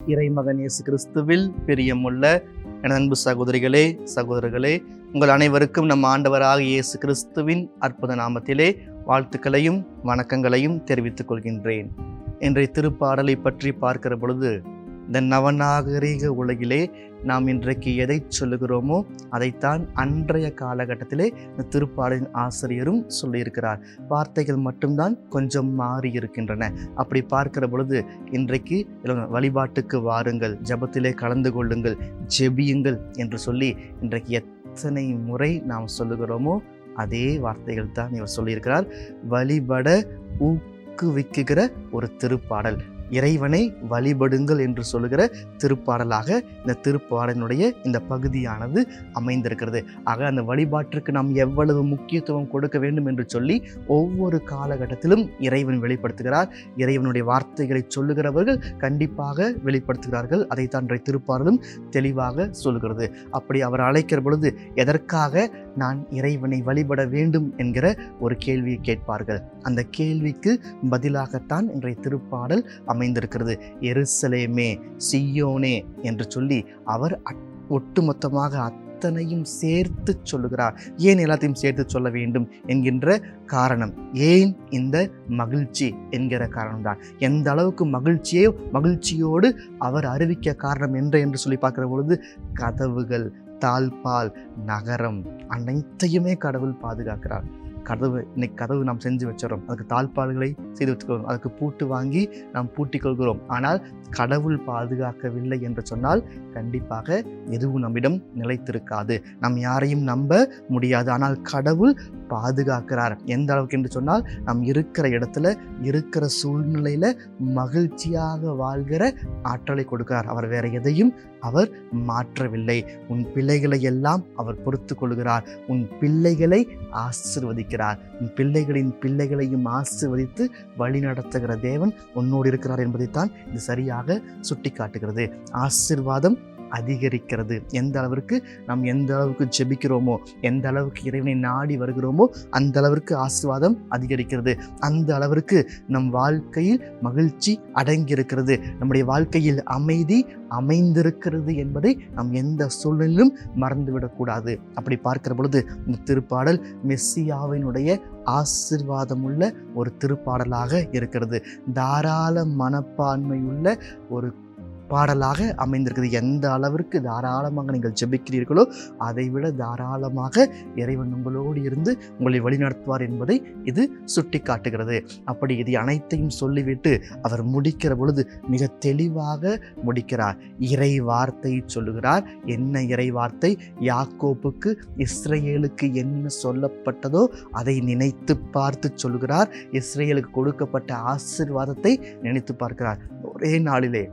இறைமகன் இயேசு கிறிஸ்துவில் பிரியமுள்ள எனது அன்பு சகோதரிகளே சகோதரர்களே உங்கள் அனைவருக்கும் நம் ஆண்டவராக இயேசு கிறிஸ்துவின் அற்புத நாமத்திலே வாழ்த்துக்களையும் வணக்கங்களையும் தெரிவித்துக் கொள்கின்றேன். இன்றைய திருப்பாடலை பற்றி பார்க்கிற பொழுது இந்த நவநாகரிக உலகிலே நாம் இன்றைக்கு எதை சொல்லுகிறோமோ அதைத்தான் அன்றைய காலகட்டத்திலே இந்த திருப்பாடலின் ஆசிரியரும் சொல்லியிருக்கிறார். வார்த்தைகள் மட்டும்தான் கொஞ்சம் மாறி இருக்கின்றன. அப்படி பார்க்கிற பொழுது இன்றைக்கு வழிபாட்டுக்கு வாருங்கள் ஜபத்திலே கலந்து கொள்ளுங்கள் ஜெபியுங்கள் என்று சொல்லி இன்றைக்கு எத்தனை முறை நாம் சொல்லுகிறோமோ அதே வார்த்தைகள் தான் இவர் சொல்லியிருக்கிறார். வழிபட ஊக்குவிக்குகிற ஒரு திருப்பாடல். இறைவனை வழிபடுங்கள் என்று சொல்லுகிற திருப்பாடலாக இந்த திருப்பாடலினுடைய இந்த பகுதியானது அமைந்திருக்கிறது. ஆக அந்த வழிபாட்டிற்கு நாம் எவ்வளவு முக்கியத்துவம் கொடுக்க வேண்டும் என்று சொல்லி ஒவ்வொரு காலகட்டத்திலும் இறைவன் வெளிப்படுத்துகிறார். இறைவனுடைய வார்த்தைகளை சொல்லுகிறவர்கள் கண்டிப்பாக வெளிப்படுத்துகிறார்கள். அதைத்தான் இன்றைய திருப்பாடலும் தெளிவாக சொல்கிறது அப்படி அவர் அழைக்கிற பொழுது எதற்காக நான் இறைவனை வழிபட வேண்டும் என்கிற ஒரு கேள்வியை கேட்பார்கள். அந்த கேள்விக்கு பதிலாகத்தான் இன்றைய திருப்பாடல் அமைந்திருக்கிறது. எருசலேமே சியோனே என்று சொல்லி அவர் ஒட்டுமொத்தமாக அத்தனையும் சேர்த்து சொல்லுகிறார். ஏன் எல்லாத்தையும் சேர்த்து சொல்ல வேண்டும் என்கின்ற காரணம்? ஏன் இந்த மகிழ்ச்சி என்கிற காரணம்தான் எந்த அளவுக்கு மகிழ்ச்சியோ மகிழ்ச்சியோடு அவர் அறிவிக்க காரணம் என்று என்று சொல்லி பார்க்கிற பொழுது கதவுகள் தாழ்பால் நகரம் அனைத்தையுமே கடவுள் பாதுகாக்கிறார். கதவு இன்னைக்கு கதவு நாம் செஞ்சு வச்சிடறோம். அதுக்கு தாழ்பாடுகளை செய்து வச்சுக்கிறோம் அதுக்கு பூட்டு வாங்கி நாம் பூட்டிக் கொள்கிறோம் ஆனால் கடவுள் பாதுகாக்கவில்லை என்று சொன்னால் கண்டிப்பாக எதுவும் நம்மிடம் நிலைத்திருக்காது. நாம் யாரையும் நம்ப முடியாது. ஆனால் கடவுள் பாதுகாக்கிறார். எந்த அளவுக்கு என்று சொன்னால் நாம் இருக்கிற இடத்துல இருக்கிற சூழ்நிலையில மகிழ்ச்சியாக வாழ்கிற ஆற்றலை கொடுக்கிறார். அவர் வேற எதையும் அவர் மாற்றவில்லை. உன் பிள்ளைகளை எல்லாம் அவர் பொறுத்து கொள்கிறார். உன் பிள்ளைகளை ஆசிர்வதிக்கிறார். உன் பிள்ளைகளின் பிள்ளைகளையும் ஆசிர்வதித்து வழி நடத்துகிற தேவன் உன்னோடு இருக்கிறார் என்பதைத்தான் இது சரியாக சுட்டி காட்டுகிறது ஆசிர்வாதம் அதிகரிக்கிறது. எந்த அளவிற்கு நாம் எந்த அளவுக்கு ஜெபிக்கிறோமோ எந்த அளவுக்கு இறைவனை நாடி வருகிறோமோ அந்த அளவிற்கு ஆசீர்வாதம் அதிகரிக்கிறது. அந்த அளவிற்கு நம் வாழ்க்கையில் மகிழ்ச்சி அடங்கியிருக்கிறது. நம்முடைய வாழ்க்கையில் அமைதி அமைந்திருக்கிறது என்பதை நாம் எந்த சூழ்நிலையிலும் மறந்துவிடக்கூடாது. அப்படி பார்க்கிற பொழுது இந்த திருப்பாடல் மெஸ்ஸியாவினுடைய ஆசிர்வாதமுள்ள ஒரு திருப்பாடலாக இருக்கிறது. தாராள மனப்பான்மையுள்ள ஒரு பாடலாக அமைந்திருக்குது எந்த அளவிற்கு தாராளமாக நீங்கள் ஜெபிக்கிறீர்களோ அதைவிட தாராளமாக இறைவன் உங்களோடு இருந்து உங்களை வழிநடத்துவார் என்பதை இது சுட்டி காட்டுகிறது அப்படி இது அனைத்தையும் சொல்லிவிட்டு அவர் முடிக்கிற பொழுது மிக தெளிவாக முடிக்கிறார். இறை வார்த்தை சொல்லுகிறார். என்ன இறை வார்த்தை? யாக்கோப்புக்கு இஸ்ரேலுக்கு என்ன சொல்லப்பட்டதோ அதை நினைத்து பார்த்து சொல்லுகிறார். இஸ்ரேலுக்கு கொடுக்கப்பட்ட ஆசீர்வாதத்தை நினைத்து பார்க்கிறார். ஒரே நாளிலே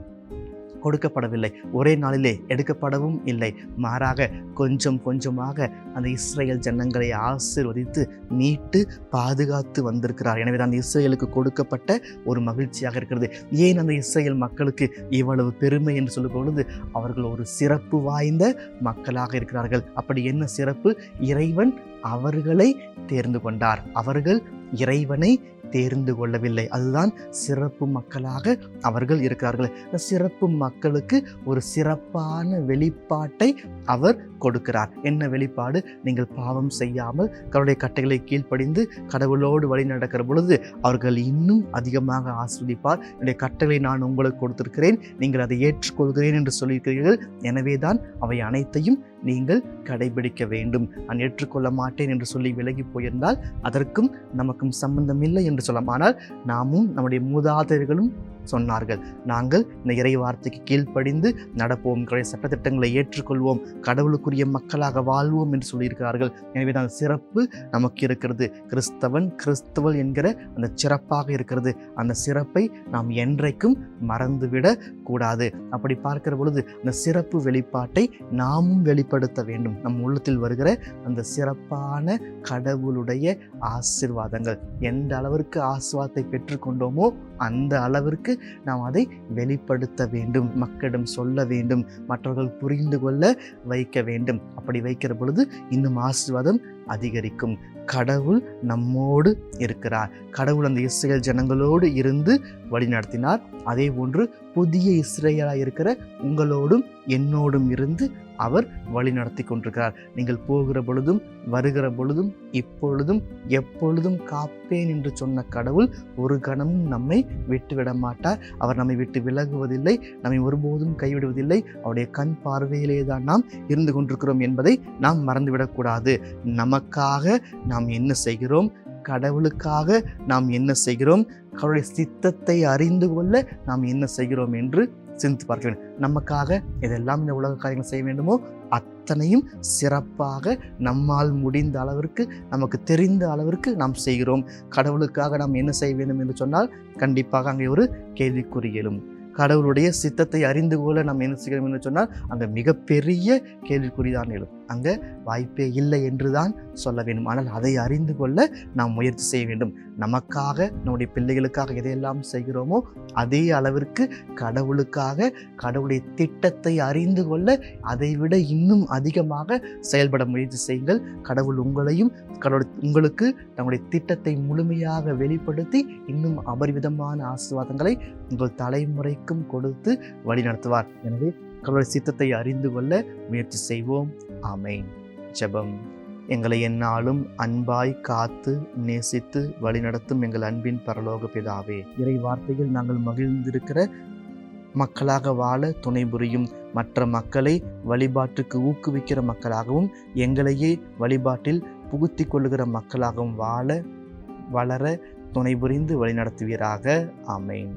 கொடுக்கப்படவில்லை. ஒரே நாளிலே எடுக்கப்படவும் இல்லை. மாறாக கொஞ்சம் கொஞ்சமாக அந்த இஸ்ரேல் ஜனங்களை ஆசீர்வதித்து மீட்டு பாதுகாத்து வந்திருக்கிறார். எனவே அந்த இஸ்ரேலுக்கு கொடுக்கப்பட்ட ஒரு மகிழ்ச்சியாக இருக்கிறது. ஏன் அந்த இஸ்ரேல் மக்களுக்கு இவ்வளவு பெருமை என்று சொல்லும் பொழுது அவர்கள் ஒரு சிறப்பு வாய்ந்த மக்களாக இருக்கிறார்கள். அப்படி என்ன சிறப்பு? இறைவன் அவர்களை தேர்ந்து கொண்டார். அவர்கள் இறைவனை தேர்ந்து கொள்ளவில்லை. அதுதான் சிறப்பு மக்களாக அவர்கள் இருக்கிறார்கள். இந்த சிறப்பு மக்களுக்கு ஒரு சிறப்பான வெளிப்பாட்டை அவர் கொடுக்கிறார். என்ன வெளிப்பாடு? நீங்கள் பாவம் செய்யாமல் கடவுளுடைய கட்டைகளை கீழ்ப்படிந்து கடவுளோடு வழி நடக்கிற பொழுது அவர்கள் இன்னும் அதிகமாக ஆஸ்வதிப்பார். என்னுடைய கட்டளை நான் உங்களுக்கு கொடுத்திருக்கிறேன். நீங்கள் அதை ஏற்றுக்கொள்கிறேன் என்று சொல்லியிருக்கிறீர்கள். எனவே தான் அவை அனைத்தையும் நீங்கள் கடைபிடிக்க வேண்டும். நான் ஏற்றுக்கொள்ள மாட்டேன் என்று சொல்லி விலகி போயிருந்தால் அதற்கும் நமக்கும் சம்பந்தம் இல்லை என்று சொல்லலாம். ஆனால் நாமும் நம்முடைய மூதாதையர்களும் சொன்னார்கள். நாங்கள் இந்த இறை வார்த்தைக்கு கீழ்ப்படிந்து நடப்போம். சட்டத்திட்டங்களை ஏற்றுக்கொள்வோம். கடவுளுக்குரிய மக்களாக வாழ்வோம் என்று சொல்லியிருக்கிறார்கள். எனவே தான் சிறப்பு நமக்கு இருக்கிறது. கிறிஸ்தவன் கிறிஸ்தவள் என்கிற அந்த சிறப்பாக இருக்கிறது. அந்த சிறப்பை நாம் என்றைக்கும் மறந்துவிடக் கூடாது. அப்படி பார்க்கிற பொழுது அந்த சிறப்பு வெளிப்பாட்டை நாமும் வெளிப்படுத்த வேண்டும். நம் உள்ளத்தில் வருகிற அந்த சிறப்பான கடவுளுடைய ஆசிர்வாதங்கள். எந்த அளவிற்கு ஆசிர்வாதத்தை பெற்றுக்கொண்டோமோ அந்த அளவிற்கு நாம் அதை வெளிப்படுத்த வேண்டும். மக்களிடம் சொல்ல வேண்டும். மற்றவர்கள் புரிந்து கொள்ள வைக்க வேண்டும். அப்படி வைக்கிற பொழுது இன்னும் ஆசிர்வாதம் அதிகரிக்கும். கடவுள் நம்மோடு இருக்கிறார். கடவுள் அந்த இஸ்ரேல் ஜனங்களோடு இருந்து வழிநடத்தினார் அதே போன்று புதிய இஸ்ரேலாக இருக்கிற உங்களோடும் என்னோடும் இருந்து அவர் வழி நடத்தி கொண்டிருக்கிறார். நீங்கள் போகிற பொழுதும் வருகிற பொழுதும் இப்பொழுதும் எப்பொழுதும் காப்பேன் என்று சொன்ன கடவுள் ஒரு கணமும் நம்மை விட்டுவிட மாட்டார். அவர் நம்மை விட்டு விலகுவதில்லை நம்மை ஒருபோதும் கைவிடுவதில்லை. அவருடைய கண் பார்வையிலே தான் நாம் இருந்து கொண்டிருக்கிறோம் என்பதை நாம் மறந்துவிடக்கூடாது. நமக்காக நாம் என்ன செய்கிறோம்? கடவுளுக்காக நாம் என்ன செய்கிறோம்? கடவுளுடைய சித்தத்தை அறிந்து கொள்ள நாம் என்ன செய்கிறோம் என்று சிந்தித்து பார்க்க வேண்டும். நமக்காக எதெல்லாம் இந்த உலக காரியங்கள் செய்ய வேண்டுமோ அத்தனையும் சிறப்பாக நம்மால் முடிந்த அளவிற்கு நமக்கு தெரிந்த அளவிற்கு நாம் செய்கிறோம். கடவுளுக்காக நாம் என்ன செய்ய வேண்டும் என்று சொன்னால் கண்டிப்பாக அங்கே ஒரு கேள்விக்குறி எழும். கடவுளுடைய சித்தத்தை அறிந்து கொள்ள நாம் என்ன செய்கிறோம் என்று சொன்னால் அங்கே மிகப்பெரிய கேள்விக்குறி தான் எழும். அங்கே வாய்ப்பே இல்லை என்று தான் சொல்ல வேண்டும். ஆனால் அதை அறிந்து கொள்ள நாம் முயற்சி செய்ய வேண்டும். நமக்காக நம்முடைய பிள்ளைகளுக்காக எதையெல்லாம் செய்கிறோமோ அதே அளவிற்கு கடவுளுக்காக கடவுளுடைய திட்டத்தை அறிந்து கொள்ள அதைவிட இன்னும் அதிகமாக செயல்பட முயற்சி செய்யுங்கள். கடவுள் உங்களையும் கடவுள் உங்களுக்கு நம்முடைய திட்டத்தை முழுமையாக வெளிப்படுத்தி இன்னும் அபரிவிதமான ஆசீர்வாதங்களை உங்கள் தலைமுறைக்கும் கொடுத்து வழிநடத்துவார். எனவே கடவுளுடைய சித்தத்தை அறிந்து கொள்ள முயற்சி செய்வோம். ஆமேன். ஜபம். எங்களை எந்நாளும் அன்பாய் காத்து நேசித்து வழிநடத்தும் எங்கள் அன்பின் பரலோக பிதாவே. இறை வார்த்தையில் நாங்கள் மகிழ்ந்திருக்கிற மக்களாக வாழ துணை புரியும் மற்ற மக்களை வழிபாட்டுக்கு ஊக்குவிக்கிற மக்களாகவும் எங்களையே வழிபாட்டில் புகுத்தி கொள்ளுகிற மக்களாகவும் வாழ வளர துணை புரிந்து வழிநடத்துவீராக. ஆமேன்.